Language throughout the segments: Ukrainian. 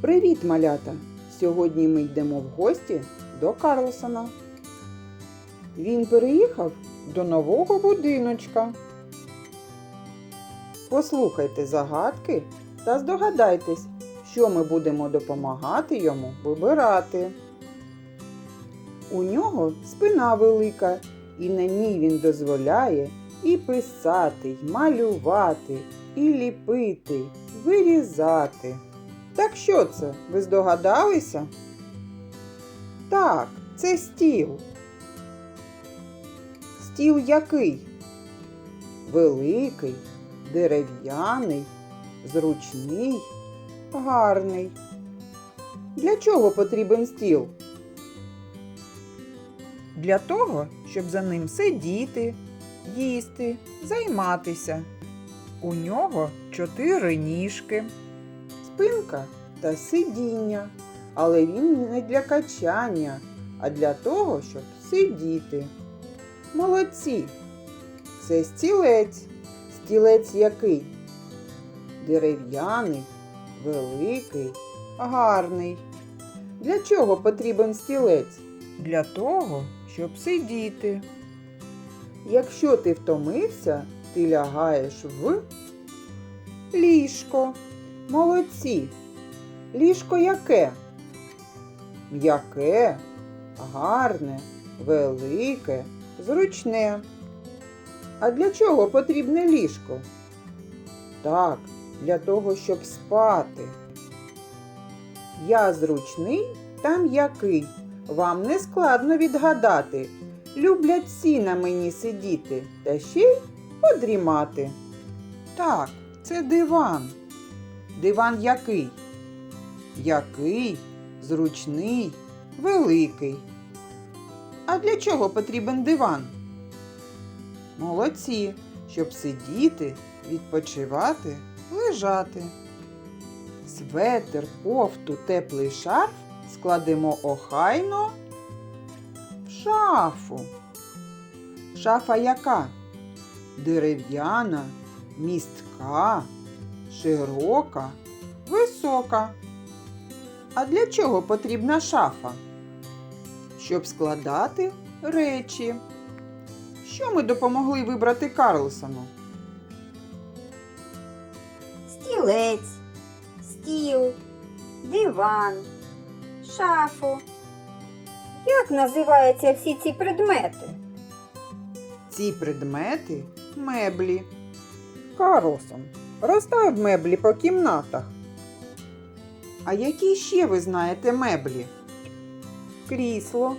Привіт, малята! Сьогодні ми йдемо в гості до Карлсона. Він переїхав до нового будиночка. Послухайте загадки та здогадайтесь, що ми будемо допомагати йому вибирати. У нього спина велика, і на ній він дозволяє і писати, й малювати, і ліпити, вирізати. Так що це? Ви здогадалися? Так, це стіл. Стіл який? Великий, дерев'яний, зручний, гарний. Для чого потрібен стіл? Для того, щоб за ним сидіти, їсти, займатися. У нього чотири ніжки спинка та сидіння, але він не для качання, а для того, щоб сидіти. Молодці! Це стілець. Стілець який? Дерев'яний, великий, гарний. Для чого потрібен стілець? Для того, щоб сидіти. Якщо ти втомився, ти лягаєш в ліжко. Молодці. Ліжко яке? М'яке, гарне, велике, зручне. А для чого потрібне ліжко? Так, для того, щоб спати. Я зручний та м'який. Вам не складно відгадати. Люблять всі на мені сидіти та ще й подрімати. Так, це диван. Диван який? Який, зручний, великий. А для чого потрібен диван? Молодці, щоб сидіти, відпочивати, лежати. Светер, кофту, теплий шарф складемо охайно в шафу. Шафа яка? Дерев'яна, містка, широка, висока. А для чого потрібна шафа? Щоб складати речі. Що ми допомогли вибрати Карлсону? стілець, стіл, диван, шафу. Як називаються всі ці предмети? Ці предмети меблі. Карлсон, розстав меблі по кімнатах. А які ще ви знаєте меблі? Крісло,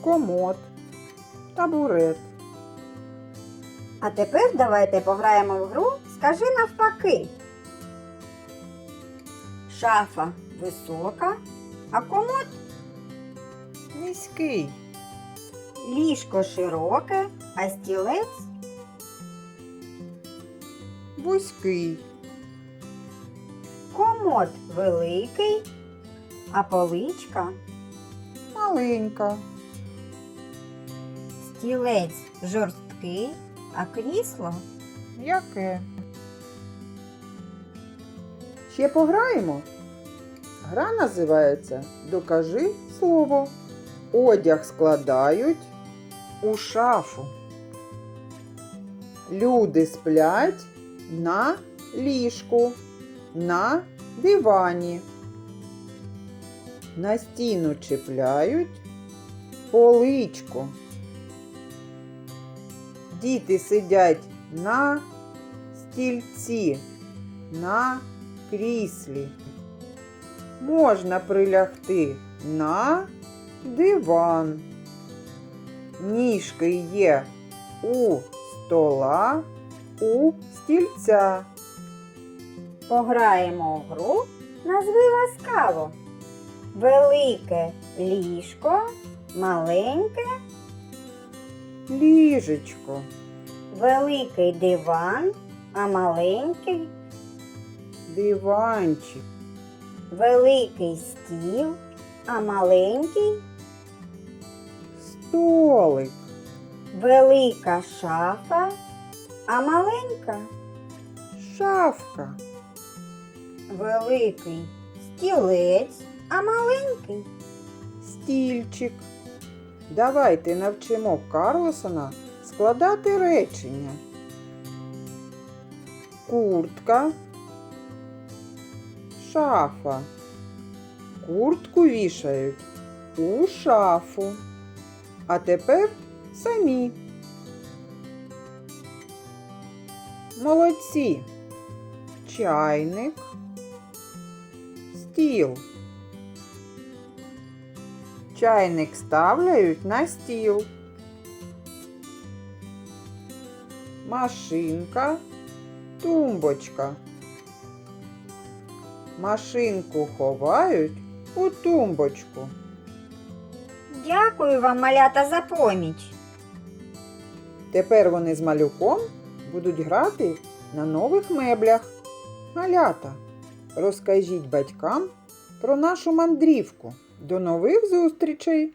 комод, табурет. А тепер давайте пограємо в гру Скажи навпаки. Шафа висока, а комод Низький, ліжко широке, а стілець вузький, комод великий, а поличка маленька, стілець жорсткий, а крісло м'яке. Ще пограємо. Гра називається Докажи слово. Одяг складають у шафу. Люди сплять на ліжку, на дивані. На стіну чіпляють поличку. Діти сидять на стільці, на кріслі. Можна прилягти на диван. Ніжки є у стола, у стільця. Пограємо у гру назви ласкаво. Велике ліжко, маленьке, Ліжечко, великий диван, а маленький, диванчик, великий стіл, а маленький, столик, велика шафа, а маленька, шафка, великий стілець, а маленький. стільчик. Давайте навчимо Карлосона складати речення. Куртка, шафа. Куртку вішають у шафу. А тепер самі. Молодці. Чайник, стіл. Чайник ставляють на стіл. Машинка, тумбочка. Машинку ховають у тумбочку. Дякую вам, малята, за поміч. Тепер вони з малюком будуть грати на нових меблях. Малята, розкажіть батькам про нашу мандрівку. До нових зустрічей!